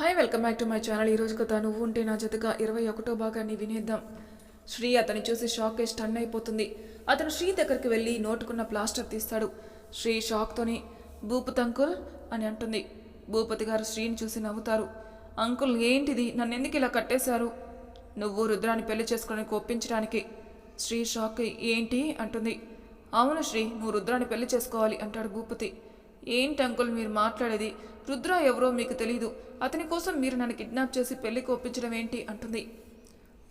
Hi welcome back to my channel ఈరోజు కథ నువ్వు ఉంటే నా జతగా ఇరవై ఒకటో భాగాన్ని వినేద్దాం. శ్రీ అతని చూసి షాక్ స్టన్ అయిపోతుంది. అతను శ్రీ దగ్గరికి వెళ్ళి నోటుకున్న ప్లాస్టర్ తీస్తాడు. శ్రీ షాక్తోని భూపతి అంకుల్ అని అంటుంది. భూపతి గారు శ్రీని చూసి నవ్వుతారు. అంకుల్ ఏంటిది? నన్ను ఎందుకు ఇలా కట్టేశారు? నువ్వు రుద్రాన్ని పెళ్ళి చేసుకోవడానికి ఒప్పించడానికి శ్రీ షాక్ ఏంటి? అంటుంది. అవును శ్రీ నువ్వు రుద్రాన్ని పెళ్ళి చేసుకోవాలి అంటాడు భూపతి. ఏంటి అంకుల్ మీరు మాట్లాడేది? రుద్ర ఎవరో మీకు తెలియదు అతని కోసం మీరు నన్ను కిడ్నాప్ చేసి పెళ్ళికి ఒప్పించడం ఏంటి? అంటుంది.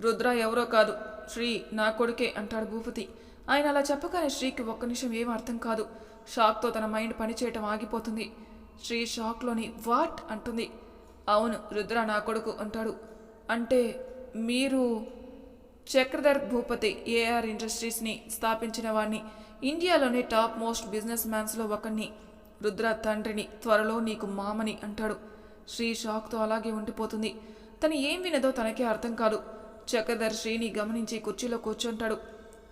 రుద్ర ఎవరో కాదు. శ్రీ నా కొడుకే అంటాడు భూపతి. ఆయన అలా చెప్పగానే శ్రీకి ఒక్క నిమిషం ఏం అర్థం కాదు. షాక్తో తన మైండ్ పనిచేయటం ఆగిపోతుంది. శ్రీ షాక్లోని వాట్? అంటుంది. అవును రుద్ర నా కొడుకు అంటాడు. అంటే మీరు చక్రధర్ భూపతి ఏఆర్ ఇండస్ట్రీస్ని స్థాపించిన వాడిని ఇండియాలోని టాప్ మోస్ట్ బిజినెస్ మ్యాన్స్లో ఒకరిని రుద్ర తండ్రిని త్వరలో నీకు మామని అంటాడు. శ్రీ షాక్తో అలాగే ఉండిపోతుంది. తను ఏం వినదో తనకే అర్థం కాదు. చక్రధర్ శ్రీని గమనించి కుర్చీలో కూర్చుంటాడు.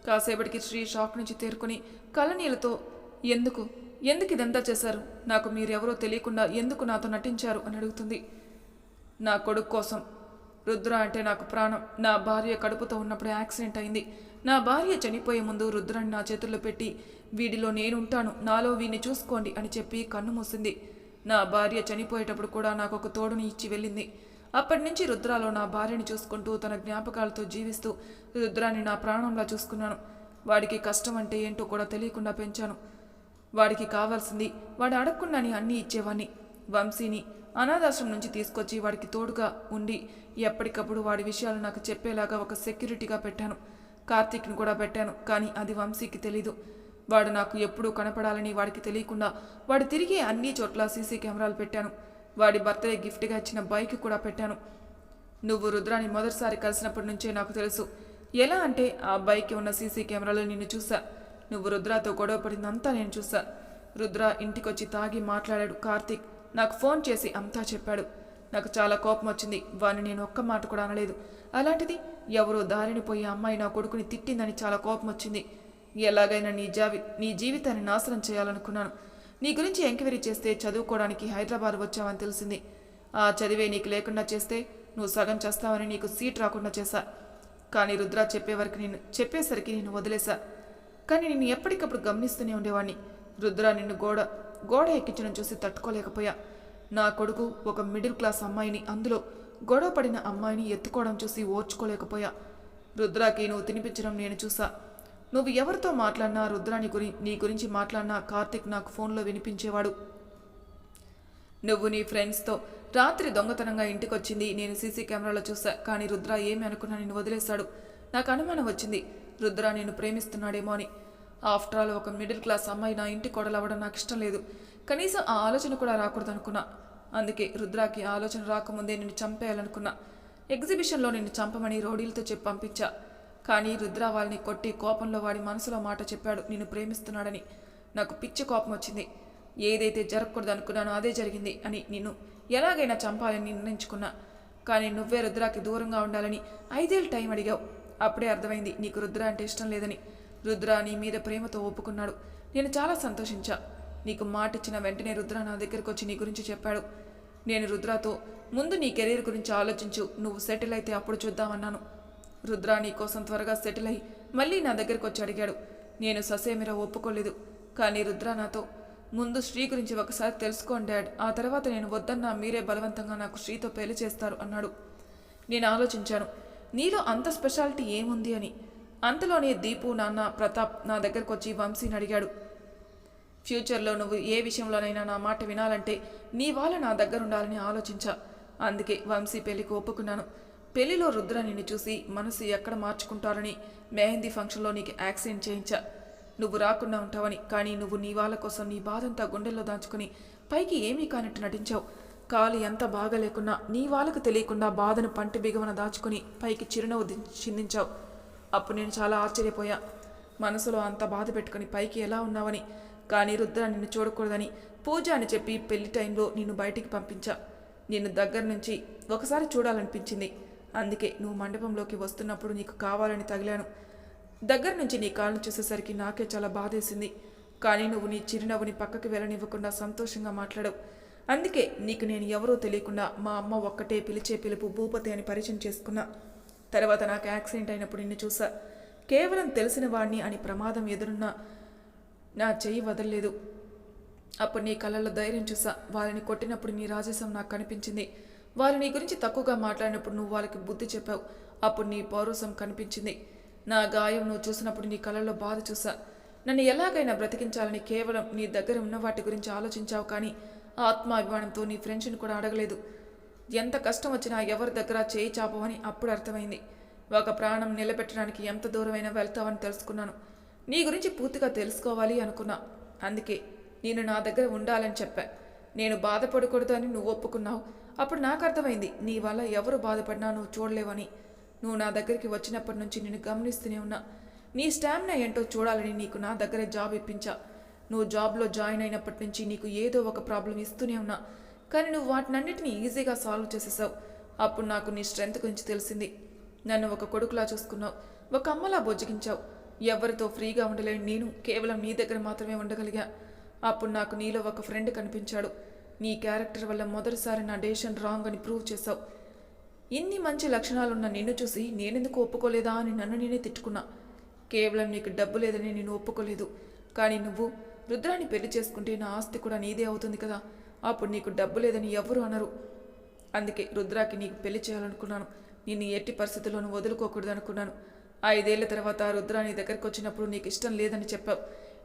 కాసేపటికి శ్రీ షాక్ నుంచి తేరుకుని కళ్ళనీళ్ళతో ఎందుకు? ఎందుకు ఇదంతా చేశారు? నాకు మీరెవరో తెలియకుండా ఎందుకు నాతో నటించారు? అని అడుగుతుంది. నా కొడుకు కోసం. రుద్ర అంటే నాకు ప్రాణం. నా భార్య కడుపుతో ఉన్నప్పుడు యాక్సిడెంట్ అయింది. నా భార్య చనిపోయే ముందు రుద్రాన్ని నా చేతుల్లో పెట్టి వీడిలో నేనుంటాను నాలో వీడిని చూసుకోండి అని చెప్పి కన్ను మూసింది. నా భార్య చనిపోయేటప్పుడు కూడా నాకు ఒక తోడుని ఇచ్చి వెళ్ళింది. అప్పటి నుంచి రుద్రాలో నా భార్యని చూసుకుంటూ తన జ్ఞాపకాలతో జీవిస్తూ రుద్రాన్ని నా ప్రాణంలా చూసుకున్నాను. వాడికి కష్టం అంటే ఏంటో కూడా తెలియకుండా పెంచాను. వాడికి కావాల్సింది వాడు అడగకుండాని అన్నీ ఇచ్చేవాణ్ణి. వంశీని అనాథాశ్రమం నుంచి తీసుకొచ్చి వాడికి తోడుగా ఉండి ఎప్పటికప్పుడు వాడి విషయాలు నాకు చెప్పేలాగా ఒక సెక్యూరిటీగా పెట్టాను. కార్తీక్ని కూడా పెట్టాను కానీ అది వంశీకి తెలీదు. వాడు నాకు ఎప్పుడూ కనపడాలని వాడికి తెలియకుండా వాడు తిరిగి అన్ని చోట్ల సీసీ కెమెరాలు పెట్టాను. వాడి బర్త్డే గిఫ్ట్గా ఇచ్చిన బైక్ కూడా పెట్టాను. నువ్వు రుద్రాన్ని మొదటిసారి కలిసినప్పటి నుంచే నాకు తెలుసు. ఎలా అంటే ఆ బైక్ ఉన్న సీసీ కెమెరాలో నిన్ను చూసా నువ్వు రుద్రాతో గొడవ పడిందంతా నేను చూసా రుద్ర ఇంటికొచ్చి తాగి మాట్లాడాడు కార్తీక్. నాకు ఫోన్ చేసి అంతా చెప్పాడు. నాకు చాలా కోపం వచ్చింది. వాడిని నేను ఒక్క మాట కూడా అనలేదు. అలాంటిది ఎవరో దారిని పోయి అమ్మాయి నా కొడుకుని తిట్టిందని చాలా కోపం వచ్చింది. ఎలాగైనా నీ జావి నీ జీవితాన్ని నాశనం చేయాలనుకున్నాను. నీ గురించి ఎంక్వైరీ చేస్తే చదువుకోవడానికి హైదరాబాద్ వచ్చావని తెలిసింది. ఆ చదివే నీకు లేకుండా చేస్తే నువ్వు సగం చేస్తావని నీకు సీట్ రాకుండా చేశా. కానీ రుద్ర చెప్పేవరకు నేను చెప్పేసరికి నేను వదిలేశా. కానీ నిన్ను ఎప్పటికప్పుడు గమనిస్తూనే ఉండేవాడిని రుద్ర నిన్ను గోడ గోడ ఎక్కించడం చూసి తట్టుకోలేకపోయా. నా కొడుకు ఒక మిడిల్ క్లాస్ అమ్మాయిని అందులో గొడవ పడిన అమ్మాయిని ఎత్తుకోవడం చూసి ఓర్చుకోలేకపోయా. రుద్రాకి నువ్వు తినిపించడం నేను చూసా. నువ్వు ఎవరితో మాట్లాడినా రుద్రాని గురి నీ గురించి మాట్లాడినా కార్తిక్ నాకు ఫోన్లో వినిపించేవాడు. నువ్వు నీ ఫ్రెండ్స్తో రాత్రి దొంగతనంగా ఇంటికొచ్చింది నేను సీసీ కెమెరాలో చూసా కానీ రుద్ర ఏమి అనుకున్నా నేను వదిలేశాడు. నాకు అనుమానం వచ్చింది. రుద్ర నేను ప్రేమిస్తున్నాడేమో అని. ఆఫ్టర్ ఆల్ ఒక మిడిల్ క్లాస్ అమ్మాయి నా ఇంటి కొడలవ్వడం నాకు ఇష్టం లేదు. కనీసం ఆ ఆలోచన కూడా రాకూడదు అనుకున్నా అందుకే రుద్రాకి ఆలోచన రాకముందే నిన్ను చంపేయాలనుకున్నా. ఎగ్జిబిషన్లో నిన్ను చంపమని రౌడీలతో చెప్పి పంపించా. కానీ రుద్ర వాళ్ళని కొట్టి కోపంలో వాడి మనసులో మాట చెప్పాడు. నిన్ను ప్రేమిస్తున్నాడని. నాకు పిచ్చి కోపం వచ్చింది. ఏదైతే జరగకూడదు అనుకున్నానో అదే జరిగింది అని నిన్ను ఎలాగైనా చంపాలని నిర్ణయించుకున్నా. కానీ నువ్వే రుద్రాకి దూరంగా ఉండాలని ఐదేళ్ళు టైం అడిగావు. అప్పుడే అర్థమైంది నీకు రుద్ర అంటే ఇష్టం లేదని. రుద్ర నీ మీద ప్రేమతో ఒప్పుకున్నాడు. నేను చాలా సంతోషించా. నీకు మాట ఇచ్చిన వెంటనే రుద్ర నా దగ్గరకు వచ్చి నీ గురించి చెప్పాడు. నేను రుద్రతో ముందు నీ కెరీర్ గురించి ఆలోచించు నువ్వు సెటిల్ అయితే అప్పుడు చూద్దామన్నాను. రుద్ర నీ కోసం త్వరగా సెటిల్ అయ్యి మళ్ళీ నా దగ్గరకు వచ్చి అడిగాడు. నేను ససేమిరా ఒప్పుకోలేదు. కానీ రుద్ర నాతో ముందు శ్రీ గురించి ఒకసారి తెలుసుకోండి డాడ్ ఆ తర్వాత నేను వద్దన్నా మీరే బలవంతంగా నాకు శ్రీతో పెళ్ళి చేస్తారు అన్నాడు. నేను ఆలోచించాను నీలో అంత స్పెషాలిటీ ఏముంది అని. అంతలోనే దీపు నాన్న ప్రతాప్ నా దగ్గరకు వచ్చి వంశీని అడిగాడు. ఫ్యూచర్లో నువ్వు ఏ విషయంలోనైనా నా మాట వినాలంటే నీ వాళ్ళ నా దగ్గరుండాలని ఆలోచించా. అందుకే వంశీ పెళ్ళికి ఒప్పుకున్నాను. పెళ్ళిలో రుద్ర నిన్ను చూసి మనసు ఎక్కడ మార్చుకుంటారని మెహందీ ఫంక్షన్లో నీకు యాక్సిడెంట్ చేయించా. నువ్వు రాకుండా ఉంటావని కానీ నువ్వు నీ వాళ్ళ కోసం నీ బాధంతా గుండెల్లో దాచుకుని పైకి ఏమీ కానట్టు నటించావు. కాలు ఎంత బాగలేకున్నా నీ వాళ్ళకు తెలియకుండా బాధను పంటి బిగవన దాచుకుని పైకి చిరునవ్వు ది- చిందించావు. అప్పుడు నేను చాలా ఆశ్చర్యపోయా. మనసులో అంత బాధ పెట్టుకుని పైకి ఎలా ఉన్నావని కానీ రుద్ర నిన్ను చూడకూడదని పూజ అని చెప్పి పెళ్ళి టైంలో నిన్ను బయటికి పంపించా. నిన్ను దగ్గర నుంచి ఒకసారి చూడాలనిపించింది. అందుకే నువ్వు మండపంలోకి వస్తున్నప్పుడు నీకు కావాలని తగిలాను. దగ్గర నుంచి నీ కాళ్ళను చూసేసరికి నాకే చాలా బాధేసింది. కానీ నువ్వు నీ చిరునవ్వుని పక్కకి వెళ్ళనివ్వకుండా సంతోషంగా మాట్లాడవు. అందుకే నీకు నేను ఎవరో తెలియకుండా మా అమ్మ ఒక్కటే పిలిచే పిలుపు భూపతి అని పరిచయం చేసుకున్నా. తర్వాత నాకు యాక్సిడెంట్ అయినప్పుడు నిన్ను చూసా. కేవలం తెలిసిన వాడిని అని ప్రమాదం ఎదురున్నా నా చెయ్యి వదలలేదు. అప్పుడు నీ కళ్ళల్లో ధైర్యం చూసా. వాళ్ళని కొట్టినప్పుడు నీ రాజసం నాకు కనిపించింది. వాళ్ళు నీ గురించి తక్కువగా మాట్లాడినప్పుడు నువ్వు వాళ్ళకి బుద్ధి చెప్పావు. అప్పుడు నీ పౌరసం కనిపించింది. నా గాయం నువ్వు చూసినప్పుడు నీ కళ్ళల్లో బాధ చూసా. నన్ను ఎలాగైనా బ్రతికించాలని కేవలం నీ దగ్గర ఉన్న వాటి గురించి ఆలోచించావు కానీ ఆత్మాభిమానంతో నీ ఫ్రెండ్స్ని కూడా అడగలేదు. ఎంత కష్టం వచ్చినా ఎవరి దగ్గర చేయి చాపవని అప్పుడు అర్థమైంది. ఒక ప్రాణం నిలబెట్టడానికి ఎంత దూరమైనా వెళ్తావని తెలుసుకున్నాను. నీ గురించి పూర్తిగా తెలుసుకోవాలి అనుకున్నా. అందుకే నేను నా దగ్గర ఉండాలని చెప్పా. నేను బాధపడకూడదు అని నువ్వు ఒప్పుకున్నావు. అప్పుడు నాకు అర్థమైంది నీ వల్ల ఎవరు బాధపడినా నువ్వు చూడలేవని. నువ్వు నా దగ్గరికి వచ్చినప్పటి నుంచి నేను గమనిస్తూనే ఉన్నా. నీ స్టామినా ఏంటో చూడాలని నీకు నా దగ్గరే జాబ్ ఇప్పించా. నువ్వు జాబ్లో జాయిన్ అయినప్పటి నుంచి నీకు ఏదో ఒక ప్రాబ్లం ఇస్తూనే ఉన్నా. కానీ నువ్వు వాటినన్నిటిని ఈజీగా సాల్వ్ చేసేసావు. అప్పుడు నాకు నీ స్ట్రెంగ్త్ గురించి తెలిసింది. నన్ను ఒక కొడుకులా చూసుకున్నావు. ఒక అమ్మలా బొజ్జగించావు. ఎవరితో ఫ్రీగా ఉండలేని నేను కేవలం నీ దగ్గర మాత్రమే ఉండగలిగా. అప్పుడు నాకు నీలో ఒక ఫ్రెండ్ కనిపించాడు. నీ క్యారెక్టర్ వల్ల మొదటిసారి నా డేషన్ రాంగ్ అని ప్రూవ్ చేశావు. ఇన్ని మంచి లక్షణాలున్న నిన్ను చూసి నేనెందుకు ఒప్పుకోలేదా అని నన్ను నేనే తిట్టుకున్నా. కేవలం నీకు డబ్బు లేదని నేను ఒప్పుకోలేదు. కానీ నువ్వు రుద్రాన్ని పెళ్ళి చేసుకుంటే నా ఆస్తి కూడా నీదే అవుతుంది కదా. అప్పుడు నీకు డబ్బు లేదని ఎవరు అనరు. అందుకే రుద్రాకి నీకు పెళ్ళి చేయాలనుకున్నాను. నిన్ను ఎట్టి పరిస్థితుల్లోనూ వదులుకోకూడదు అనుకున్నాను ఐదేళ్ళ తర్వాత రుద్ర నీ దగ్గరకు వచ్చినప్పుడు నీకు ఇష్టం లేదని చెప్పావు.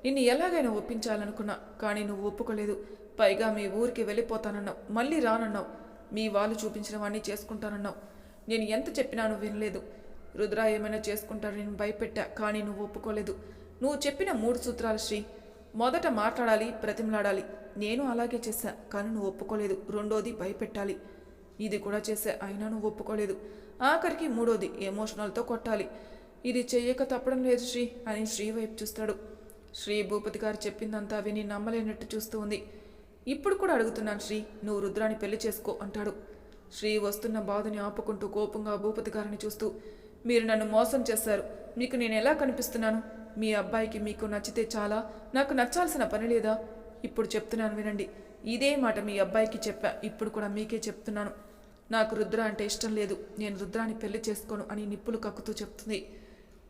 నిన్ను ఎలాగైనా ఒప్పించాలనుకున్నా కానీ నువ్వు ఒప్పుకోలేదు. పైగా మీ ఊరికి వెళ్ళిపోతానన్నావు. మళ్ళీ రానన్నావు. మీ వాళ్ళు చూపించిన వాడిని చేసుకుంటానన్నావు. నేను ఎంత చెప్పినా నువ్వు వినలేదు. రుద్ర ఏమైనా చేసుకుంటారని నేను భయపెట్టా కానీ నువ్వు ఒప్పుకోలేదు. నువ్వు చెప్పిన మూడు సూత్రాలు శ్రీ. మొదట మాట్లాడాలి ప్రతిమలాడాలి నేను అలాగే చేశా కానీ నువ్వు ఒప్పుకోలేదు. రెండోది భయపెట్టాలి. ఇది కూడా చేశా అయినా నువ్వు ఒప్పుకోలేదు. ఆఖరికి మూడోది ఎమోషనల్తో కొట్టాలి. ఇది చెయ్యక తప్పడం లేదు శ్రీ అని శ్రీ వైపు చూస్తాడు. శ్రీ భూపతి గారు చెప్పిందంతా విని నమ్మలేనట్టు చూస్తూ ఉంది. ఇప్పుడు కూడా అడుగుతున్నాను శ్రీ నువ్వు రుద్రాన్ని పెళ్ళి చేసుకో అంటాడు. శ్రీ వస్తున్న బాధని ఆపుకుంటూ కోపంగా భూపతి గారిని చూస్తూ మీరు నన్ను మోసం చేశారు. మీకు నేను ఎలా కనిపిస్తున్నాను? మీ అబ్బాయికి మీకు నచ్చితే చాలా నాకు నచ్చాల్సిన పని లేదా? ఇప్పుడు చెప్తున్నాను వినండి. ఇదే మాట మీ అబ్బాయికి చెప్పా ఇప్పుడు కూడా మీకే చెప్తున్నాను. నాకు రుద్ర అంటే ఇష్టం లేదు. నేను రుద్రాన్ని పెళ్ళి చేసుకోను అని నిప్పులు కక్కుతూ చెప్తుంది.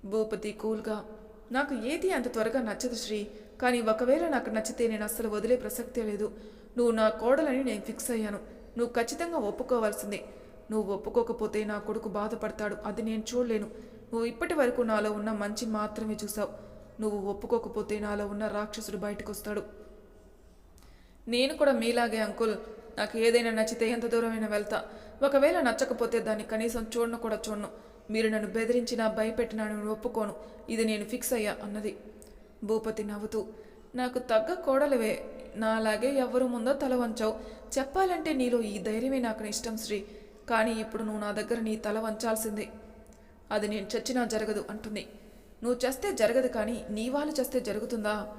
భూపతి కూల్గా నాకు ఏది అంత త్వరగా నచ్చదు శ్రీ కానీ ఒకవేళ నాకు నచ్చితే నేను అస్సలు వదిలే ప్రసక్తే లేదు. నువ్వు నా కోడలని నేను ఫిక్స్ అయ్యాను. నువ్వు ఖచ్చితంగా ఒప్పుకోవాల్సిందే. నువ్వు ఒప్పుకోకపోతే నా కొడుకు బాధపడతాడు. అది నేను చూడలేను. నువ్వు ఇప్పటి వరకు నాలో ఉన్న మంచి మాత్రమే చూసావు నువ్వు ఒప్పుకోకపోతే నాలో ఉన్న రాక్షసుడు బయటకు వస్తాడు నేను కూడా మీలాగే అంకుల్. నాకు ఏదైనా నచ్చితే ఎంత దూరమైనా వెళ్తా. ఒకవేళ నచ్చకపోతే దాన్ని కనీసం చూడను కూడా చూడను. మీరు నన్ను బెదిరించినా భయపెట్టినాను ఒప్పుకోను. ఇది నేను ఫిక్స్ అయ్యా అన్నది. భూపతి నవ్వుతూ నాకు తగ్గ కోడలివే. నాలాగే ఎవరు ముందో తల వంచావు. చెప్పాలంటే నీలో ఈ ధైర్యమే నాకు ఇష్టం శ్రీ. కానీ ఇప్పుడు నువ్వు నా దగ్గర నీ తల వంచాల్సిందే. అది నేను చచ్చినా జరగదు అంటుంది. నువ్వు చేస్తే జరగదు కానీ నీ వాళ్ళు చేస్తే జరుగుతుందా?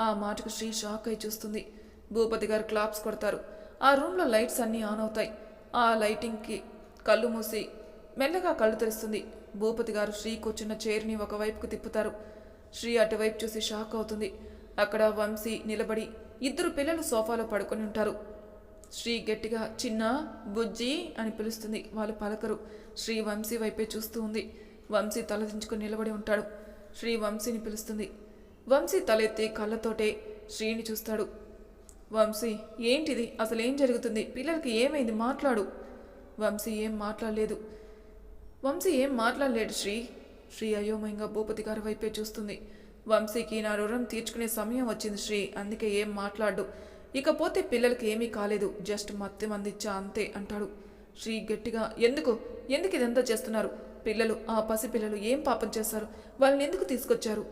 ఆ మాటకు శ్రీ షాక్ అయి చూస్తుంది. భూపతి గారు క్లాప్స్ కొడతారు. ఆ రూమ్లో లైట్స్ అన్నీ ఆన్ అవుతాయి. ఆ లైటింగ్కి కళ్ళు మూసి మెల్లగా కళ్ళు తెరుస్తుంది. భూపతి గారు శ్రీ కూర్చున్న చైర్ని ఒకవైపుకు తిప్పుతారు. శ్రీ అటువైపు చూసి షాక్ అవుతుంది. అక్కడ వంశీ నిలబడి ఇద్దరు పిల్లలు సోఫాలో పడుకొని ఉంటారు. శ్రీ గట్టిగా చిన్న బుజ్జి అని పిలుస్తుంది. వాళ్ళు పలకరు. శ్రీ వంశీ వైపే చూస్తూ ఉంది. వంశీ తలదించుకుని నిలబడి ఉంటాడు. శ్రీ వంశీని పిలుస్తుంది. వంశీ తలెత్తి కళ్ళతోటే శ్రీని చూస్తాడు. వంశీ ఏంటిది? అసలు ఏం జరుగుతుంది? పిల్లలకి ఏమైంది? మాట్లాడు. వంశీ ఏం మాట్లాడలేదు. వంశీ ఏం మాట్లాడలేడు శ్రీ. శ్రీ అయోమయంగా భూపతి గారి వైపే చూస్తుంది. వంశీకి నా రుణం తీర్చుకునే సమయం వచ్చింది శ్రీ. అందుకే ఏం మాట్లాడు. ఇకపోతే పిల్లలకి ఏమీ కాలేదు. జస్ట్ మత్తి మందిచ్చా అంతే అంటాడు. శ్రీ గట్టిగా ఎందుకు? ఎందుకు ఇదంతా చేస్తున్నారు? పిల్లలు ఆ పసి పిల్లలు ఏం పాపం చేస్తారు? వాళ్ళని ఎందుకు తీసుకొచ్చారు?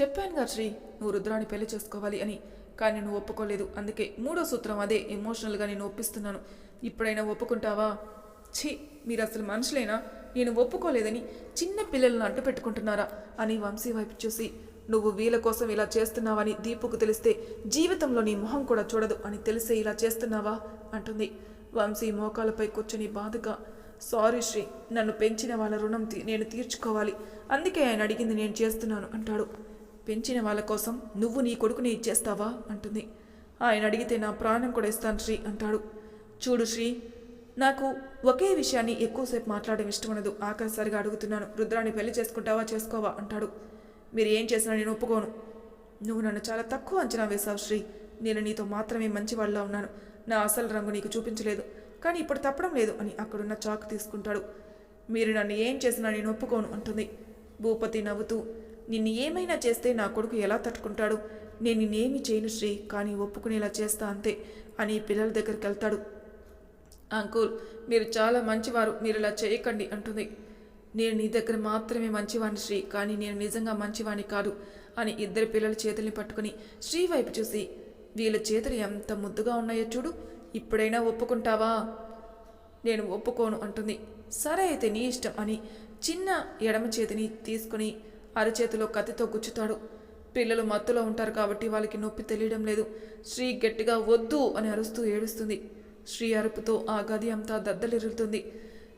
చెప్పానుగా శ్రీ నువ్వు రుద్రాన్ని పెళ్ళి చేసుకోవాలి అని. కానీ నువ్వు ఒప్పుకోలేదు. అందుకే మూడో సూత్రం అదే. ఎమోషనల్గా నేను ఒప్పిస్తున్నాను. ఇప్పుడైనా ఒప్పుకుంటావా? ఛీ! మీరు అసలు మనుషులేనా నేను ఒప్పుకోలేదని చిన్న పిల్లలను అడ్డు పెట్టుకుంటున్నారా అని వంశీ వైపు చూసి నువ్వు వీళ్ళ కోసం ఇలా చేస్తున్నావని దీపుకు తెలిస్తే జీవితంలో నీ మొహం కూడా చూడదు అని తెలిసే ఇలా చేస్తున్నావా? అంటుంది. వంశీ మోకాలపై కూర్చొని బాధగా సారీ శ్రీ నన్ను పెంచిన వాళ్ళ రుణం తీ- నేను తీర్చుకోవాలి. అందుకే ఆయన అడిగింది నేను చేస్తున్నాను అంటాడు. పెంచిన వాళ్ళ కోసం నువ్వు నీ కొడుకుని ఇచ్చేస్తావా అంటుంది. ఆయన అడిగితే నా ప్రాణం కూడా ఇస్తాను శ్రీ అంటాడు. చూడు శ్రీ నాకు ఒకే విషయాన్ని ఎక్కువసేపు మాట్లాడడం ఇష్టం ఉండదు ఆఖరిసారిగా అడుగుతున్నాను రుద్రాన్ని పెళ్ళి చేసుకుంటావా చేసుకోవా? అంటాడు. మీరు ఏం చేసినా నేను ఒప్పుకోను. నువ్వు నన్ను చాలా తక్కువ అంచనా వేశావు శ్రీ. నేను నీతో మాత్రమే మంచివాళ్ళ ఉన్నాను. నా అసలు రంగు నీకు చూపించలేదు. కానీ ఇప్పుడు తప్పడం లేదు అని అక్కడున్న చాకు తీసుకుంటాడు. మీరు నన్ను ఏం చేసినా నేను ఒప్పుకోను అంటుంది. భూపతి నవ్వుతూ నిన్ను ఏమైనా చేస్తే నా కొడుకు ఎలా తట్టుకుంటాడు? నేను నేనేమి చేయను శ్రీ. కానీ ఒప్పుకునేలా చేస్తా అంతే అని పిల్లల దగ్గరికి వెళ్తాడు. అంకుల్ మీరు చాలా మంచివారు మీరు ఇలా చేయకండి అంటుంది. నేను నీ దగ్గర మాత్రమే మంచివాణ్ణి శ్రీ కానీ నేను నిజంగా మంచివాణ్ణి కాదు అని ఇద్దరు పిల్లల చేతుల్ని పట్టుకుని శ్రీ వైపు చూసి వీళ్ళ చేతులు ఎంత ముద్దుగా ఉన్నాయో చూడు ఇప్పుడైనా ఒప్పుకుంటావా? నేను ఒప్పుకోను అంటుంది. సరే అయితే నీ ఇష్టం అని చిన్న ఎడమ చేతిని తీసుకుని అరచేతిలో కత్తితో గుచ్చుతాడు. పిల్లలు మత్తులో ఉంటారు కాబట్టి వాళ్ళకి నొప్పి తెలియడం లేదు. శ్రీ గట్టిగా వద్దు అని అరుస్తూ ఏడుస్తుంది. శ్రీ అరుపుతో ఆ గది అంతా దద్దలిరుగుతుంది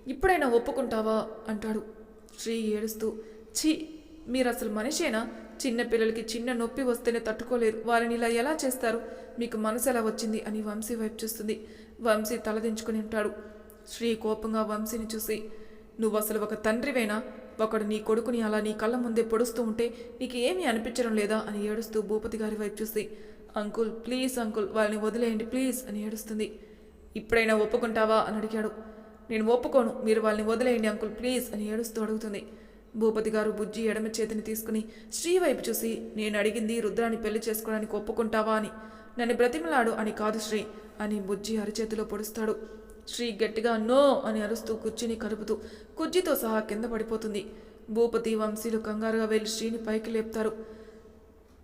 ఇప్పుడైనా ఒప్పుకుంటావా? అంటాడు. శ్రీ ఏడుస్తూ ఛీ! మీరు అసలు మనిషేనా? చిన్న పిల్లలకి చిన్న నొప్పి వస్తేనే తట్టుకోలేరు. వారిని ఇలా ఎలా చేస్తారు? మీకు మనసు ఎలా వచ్చింది? అని వంశీ వైపు చూస్తుంది. వంశీ తలదించుకుని ఉంటాడు. శ్రీ కోపంగా వంశీని చూసి నువ్వు అసలు ఒక తండ్రివేనా? ఒకడు నీ కొడుకుని అలా నీ కళ్ళ ముందే పొడుస్తూ ఉంటే నీకు ఏమీ అనిపించడం లేదా? అని ఏడుస్తూ భూపతి గారి వైపు చూసి అంకుల్ ప్లీజ్ అంకుల్ వాళ్ళని వదిలేయండి ప్లీజ్! అని ఏడుస్తుంది. ఇప్పుడైనా ఒప్పుకుంటావా? అని అడిగాడు. నేను ఒప్పుకోను. మీరు వాళ్ళని వదిలేయండి అంకుల్. ప్లీజ్ అని ఏడుస్తూ అడుగుతుంది. భూపతి గారు బుజ్జి ఎడమ చేతిని తీసుకుని శ్రీ వైపు చూసి నేను అడిగింది రుద్రాన్ని పెళ్ళి చేసుకోవడానికి ఒప్పుకుంటావా అని. నన్ను బ్రతిమలాడు అని కాదు శ్రీ అని బుజ్జి అరిచేతిలో పొడుస్తాడు. శ్రీ గట్టిగా నో అని అరుస్తూ కుర్చీని కలుపుతూ కుర్చీతో సహా కింద పడిపోతుంది. భూపతి వంశీలు కంగారుగా వెళ్ళి శ్రీని పైకి లేపుతారు.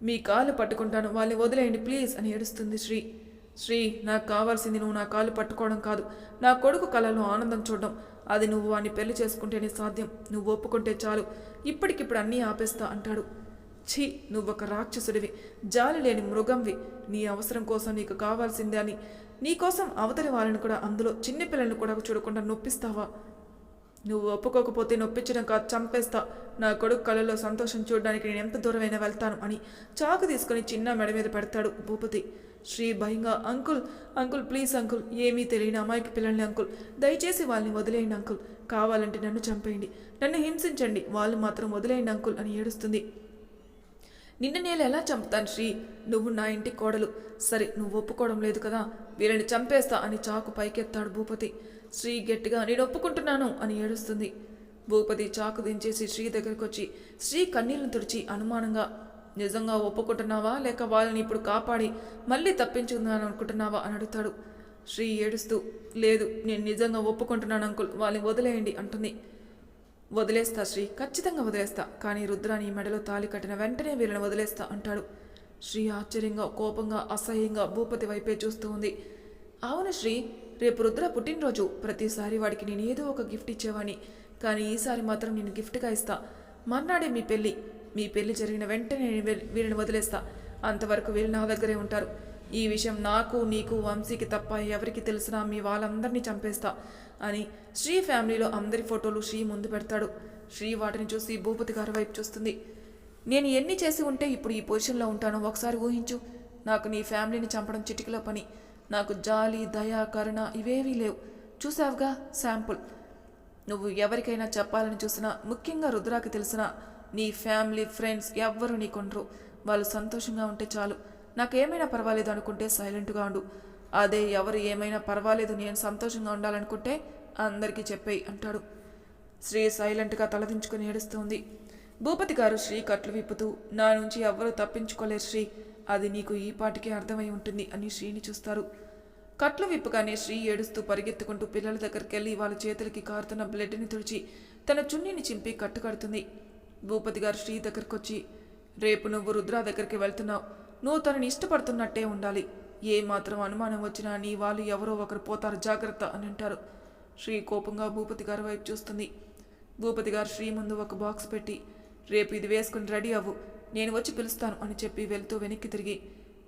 మీ కాళ్ళు పట్టుకుంటాను. వాళ్ళని వదిలేయండి ప్లీజ్ అని ఏడుస్తుంది శ్రీ. శ్రీ నాకు కావాల్సింది నువ్వు నా కాళ్ళు పట్టుకోవడం కాదు. నా కొడుకు కళలో ఆనందం చూడడం. అది నువ్వు వాడిని పెళ్ళి చేసుకుంటేనే సాధ్యం. నువ్వు ఒప్పుకుంటే చాలు. ఇప్పటికిప్పుడు అన్నీ ఆపేస్తా అంటాడు. ఛీ నువ్వొక రాక్షసుడివి. జాలి లేని మృగంవి. నీ అవసరం కోసం నీకు కావాల్సిందే అని. నీకోసం అవతలి వాళ్ళని కూడా అందులో చిన్నపిల్లల్ని కూడా చూడకుండా నొప్పిస్తావా? నువ్వు ఒప్పుకోకపోతే నొప్పించడం కాదు చంపేస్తా. నా కొడుకు కళ్ళలో సంతోషం చూడడానికి నేను ఎంత దూరమైనా వెళ్తాను అని చాకు తీసుకుని చిన్న మెడ మీద పెడతాడు భూపతి. శ్రీ భయంగా అంకుల్ అంకుల్ ప్లీజ్ అంకుల్ ఏమీ తెలియని అమ్మాయికి పిల్లల్ని అంకుల్ దయచేసి వాళ్ళని వదిలేయండి అంకుల్. కావాలంటే నన్ను చంపేయండి. నన్ను హింసించండి. వాళ్ళు మాత్రం వదిలేయండి అంకుల్ అని ఏడుస్తుంది. నిన్న నేను ఎలా చంపుతాను శ్రీ? నువ్వు నా ఇంటి కోడలు. సరే నువ్వు ఒప్పుకోవడం లేదు కదా. వీళ్ళని చంపేస్తా అని చాకు పైకెత్తాడు భూపతి. శ్రీ గట్టిగా నేను ఒప్పుకుంటున్నాను అని ఏడుస్తుంది. భూపతి చాకు దించేసి శ్రీ దగ్గరికి వచ్చి శ్రీ కన్నీళ్ళను తుడిచి అనుమానంగా నిజంగా ఒప్పుకుంటున్నావా? లేక వాళ్ళని ఇప్పుడు కాపాడి మళ్ళీ తప్పించుకుందాను అనుకుంటున్నావా? అని అడుగుతాడు. శ్రీ ఏడుస్తూ లేదు నేను నిజంగా ఒప్పుకుంటున్నాను అంకుల్ వాళ్ళని వదిలేయండి అంటుంది. వదిలేస్తా శ్రీ ఖచ్చితంగా వదిలేస్తా కానీ రుద్రాని మెడలో తాలి కట్టిన వెంటనే వీళ్ళని వదిలేస్తా అంటాడు. శ్రీ ఆశ్చర్యంగా కోపంగా అసహ్యంగా భూపతి వైపే చూస్తూ ఉంది. అవును శ్రీ రేపు రుద్ర పుట్టినరోజు. ప్రతిసారి వాడికి నేను ఏదో ఒక గిఫ్ట్ ఇచ్చేవాని కానీ ఈసారి మాత్రం నేను గిఫ్ట్గా ఇస్తా. మర్నాడే మీ పెళ్ళి. మీ పెళ్ళి జరిగిన వెంటనే నేను వీళ్ళని వదిలేస్తా. అంతవరకు వీళ్ళు నా దగ్గరే ఉంటారు. ఈ విషయం నాకు నీకు వంశీకి తప్ప ఎవరికి తెలిసినా మీ వాళ్ళందరినీ చంపేస్తా అని శ్రీ ఫ్యామిలీలో అందరి ఫోటోలు శ్రీ ముందు పెడతాడు. శ్రీ వాటిని చూసి భూపతి గారి వైపు చూస్తుంది. నేను ఎన్ని చేసి ఉంటే ఇప్పుడు ఈ పొజిషన్లో ఉంటానో ఒకసారి ఊహించు. నాకు నీ ఫ్యామిలీని చంపడం చిటికలో పని. నాకు జాలి దయా కరుణ ఇవేవీ లేవు. చూసావుగా శాంపుల్. నువ్వు ఎవరికైనా చెప్పాలని చూసినా ముఖ్యంగా రుద్రాకి తెలిసినా నీ ఫ్యామిలీ ఫ్రెండ్స్ ఎవ్వరూ నీకుండరు వాళ్ళు సంతోషంగా ఉంటే చాలు. నాకేమైనా పర్వాలేదు అనుకుంటే సైలెంట్గా ఉండు. అదే ఎవరు ఏమైనా పర్వాలేదు నేను సంతోషంగా ఉండాలనుకుంటే అందరికీ చెప్పేయి అంటాడు. శ్రీ సైలెంట్గా తలదించుకుని ఏడుస్తుంది భూపతి గారు శ్రీ కట్లు విప్పుతూ నా నుంచి ఎవ్వరూ తప్పించుకోలేరు శ్రీ. అది నీకు ఈ పాటికే అర్థమై ఉంటుంది అని శ్రీని చూస్తారు. కట్లు విప్పగానే శ్రీ ఏడుస్తూ పరిగెత్తుకుంటూ పిల్లల దగ్గరికి వెళ్ళి వాళ్ళ చేతులకి కారుతున్న బ్లడ్ని తుడిచి తన చున్నీని చింపి కట్టు కడుతుంది భూపతి గారు శ్రీ దగ్గరకు వచ్చి రేపు నువ్వు రుద్ర దగ్గరికి వెళ్తున్నావు. నువ్వు తనని ఇష్టపడుతున్నట్టే ఉండాలి. ఏ మాత్రం అనుమానం వచ్చినా నీ వాళ్ళు ఎవరో ఒకరు పోతారు జాగ్రత్త అని అంటారు. శ్రీ కోపంగా భూపతి గారి వైపు చూస్తుంది. భూపతి గారు శ్రీ ముందు ఒక బాక్స్ పెట్టి రేపు ఇది వేసుకుని రెడీ అవ్వు. నేను వచ్చి పిలుస్తాను అని చెప్పి వెళ్తూ వెనక్కి తిరిగి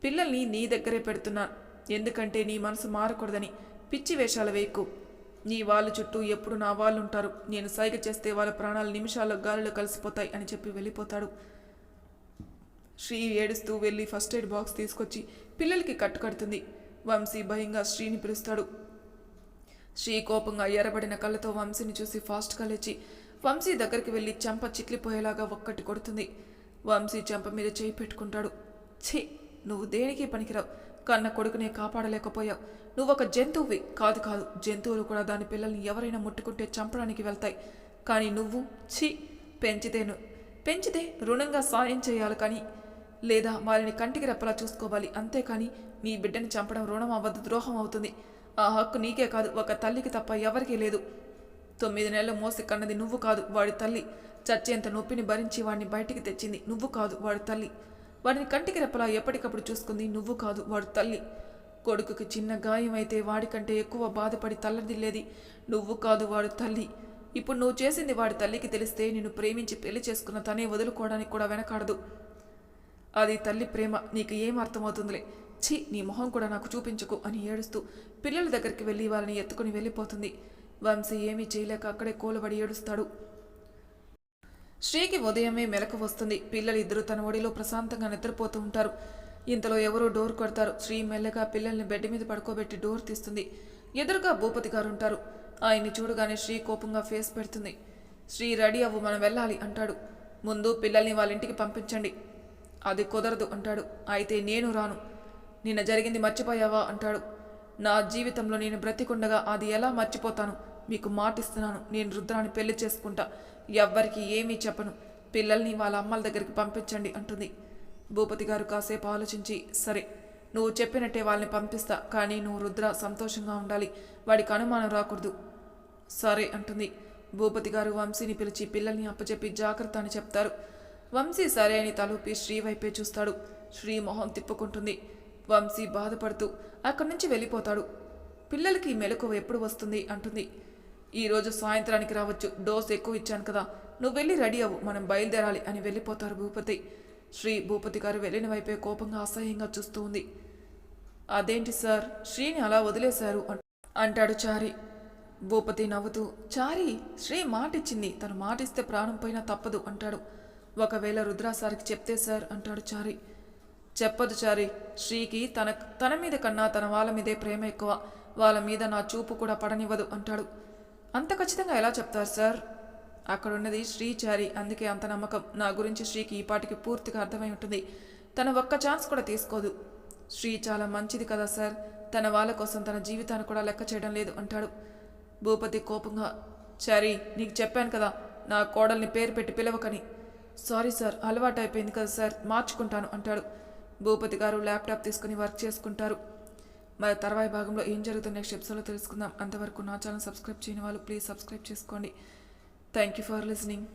పిల్లల్ని నీ దగ్గరే పెడుతున్నాను ఎందుకంటే నీ మనసు మారకూడదని పిచ్చి వేషాలు వేయకు. నీ వాళ్ళ చుట్టూ ఎప్పుడు నా వాళ్ళు ఉంటారు. నేను సైగ చేస్తే వాళ్ళ ప్రాణాలు నిమిషాల్లో గాలిలో కలిసిపోతాయి అని చెప్పి వెళ్ళిపోతాడు. శ్రీ ఏడుస్తూ వెళ్ళి ఫస్ట్ ఎయిడ్ బాక్స్ తీసుకొచ్చి పిల్లలకి కట్టు కడుతుంది. వంశీ భయంగా శ్రీని పిలుస్తాడు. శ్రీ కోపంగా ఎర్రబడిన కళ్ళతో వంశీని చూసి ఫాస్ట్గా లేచి వంశీ దగ్గరికి వెళ్ళి చెంప చిట్లిపోయేలాగా ఒక్కటి కొడుతుంది. వంశీ చెంప మీద చేయి పెట్టుకుంటాడు. ఛీ నువ్వు దేనికి పనికిరావు? కన్న కొడుకునే కాపాడలేకపోయావు. నువ్వు ఒక జంతువువి. కాదు కాదు. జంతువులు కూడా దాని పిల్లల్ని ఎవరైనా ముట్టుకుంటే చంపడానికి వెళ్తాయి. కానీ నువ్వు? ఛీ పెంచితేను. పెంచితే రుణంగా సాయం చేయాలి కానీ. లేదా వారిని కంటికి రెప్పలా చూసుకోవాలి. అంతేకాని నీ బిడ్డని చంపడం రుణం అవ్వదు ద్రోహం అవుతుంది. ఆ హక్కు నీకే కాదు. ఒక తల్లికి తప్ప ఎవరికీ లేదు. తొమ్మిది నెలలు మోసి కన్నది నువ్వు కాదు వాడి తల్లి. చచ్చేంత నొప్పిని భరించి వాడిని బయటికి తెచ్చింది నువ్వు కాదు వాడు తల్లి. వాడిని కంటికి రెప్పలా ఎప్పటికప్పుడు చూసుకుంది నువ్వు కాదు వాడు తల్లి. కొడుకుకి చిన్న గాయం అయితే వాడికంటే ఎక్కువ బాధపడి తల్లదిల్లేది నువ్వు కాదు వాడు తల్లి. ఇప్పుడు నువ్వు చేసింది వాడి తల్లికి తెలిస్తే నిన్ను ప్రేమించి పెళ్ళి చేసుకున్న తనే వదులుకోవడానికి కూడా వెనకాడదు. అది తల్లి ప్రేమ. నీకు ఏం అర్థమవుతుందిలే? ఛీ నీ మొహం కూడా నాకు చూపించుకు అని ఏడుస్తూ పిల్లల దగ్గరికి వెళ్ళి వాళ్ళని ఎత్తుకుని వెళ్ళిపోతుంది. వంశీ ఏమీ చేయలేక అక్కడే కోలబడి ఏడుస్తాడు. శ్రీకి ఉదయమే మెలకు వస్తుంది. పిల్లలిద్దరూ తన ఒడిలో ప్రశాంతంగా నిద్రపోతూ ఉంటారు. ఇంతలో ఎవరో డోర్ కొడతారు. శ్రీ మెల్లగా పిల్లల్ని బెడ్ మీద పడుకోబెట్టి డోర్ తీస్తుంది. ఎదురుగా భూపతి గారు ఉంటారు. ఆయన్ని చూడగానే శ్రీ కోపంగా ఫేస్ పెడుతుంది. శ్రీ రెడీ అవ్వు మనం వెళ్ళాలి అంటాడు. ముందు పిల్లల్ని వాళ్ళ ఇంటికి పంపించండి. అది కుదరదు అంటాడు. అయితే నేను రాను. నిన్న జరిగింది మర్చిపోయావా అంటాడు. నా జీవితంలో నేను బ్రతికుండగా అది ఎలా మర్చిపోతాను? మీకు మాటిస్తున్నాను. నేను రుద్రాన్ని పెళ్ళి చేసుకుంటా. ఎవ్వరికి ఏమీ చెప్పను. పిల్లల్ని వాళ్ళ అమ్మల దగ్గరికి పంపించండి అంటుంది. భూపతి గారు కాసేపు ఆలోచించి సరే నువ్వు చెప్పినట్టే వాళ్ళని పంపిస్తా కానీ నువ్వు రుద్ర సంతోషంగా ఉండాలి. వాడికి అనుమానం రాకూడదు. సరే అంటుంది. భూపతి గారు వంశీని పిలిచి పిల్లల్ని అప్పచెప్పి జాగ్రత్త అని చెప్తారు. వంశీ సరే అని తలూపి శ్రీ వైపే చూస్తాడు. శ్రీ మొహం తిప్పుకుంటుంది. వంశీ బాధపడుతూ అక్కడి నుంచి వెళ్ళిపోతాడు. పిల్లలకి మెలకువ ఎప్పుడు వస్తుంది? అంటుంది. ఈరోజు సాయంత్రానికి రావచ్చు. డోస్ ఎక్కువ ఇచ్చాను కదా. నువ్వు వెళ్ళి రెడీ అవ్వు. మనం బయలుదేరాలి అని వెళ్ళిపోతారు భూపతి. శ్రీ భూపతి గారు వెళ్ళిన వైపే కోపంగా అసహ్యంగా చూస్తూ ఉంది. అదేంటి సార్? శ్రీని అలా వదిలేశారు అంటాడు చారి. భూపతి నవ్వుతూ చారి శ్రీ మాటిచ్చింది. తను మాటిస్తే ప్రాణం పోయినా తప్పదు అంటాడు. ఒకవేళ రుద్రా సార్కి చెప్తే సార్ అంటాడు చారి. చెప్పదు చారి. శ్రీకి తన తన మీద కన్నా తన వాళ్ళ మీదే ప్రేమ ఎక్కువ. వాళ్ళ మీద నా చూపు కూడా పడనివ్వదు అంటాడు. అంత ఖచ్చితంగా ఎలా చెప్తారు సార్? అక్కడున్నది శ్రీచారి. శ్రీ చారి అందుకే అంత నమ్మకం. నా గురించి శ్రీకి ఈ పాటికి పూర్తిగా అర్థమై ఉంటుంది. తన ఒక్క ఛాన్స్ కూడా తీసుకోదు. శ్రీ చాలా మంచిది కదా సార్? తన వాళ్ళ కోసం తన జీవితాన్ని కూడా లెక్క చేయడం లేదు అంటాడు. భూపతి కోపంగా చారి నీకు చెప్పాను కదా నా కోడల్ని పేరు పెట్టి పిలవకని. Sorry sir. అలవాటు అయిపోయింది కదా సార్. మార్చుకుంటాను అంటాడు. భూపతి గారు ల్యాప్టాప్ తీసుకుని వర్క్ చేసుకుంటారు. మరి తర్వాయి భాగంలో ఏం జరుగుతుంది నెక్స్ట్ ఎపిసోడ్లో తెలుసుకుందాం. అంతవరకు నా ఛానల్ సబ్స్క్రైబ్ చేయని వాళ్ళు ప్లీజ్ సబ్స్క్రైబ్ చేసుకోండి. Thank you for listening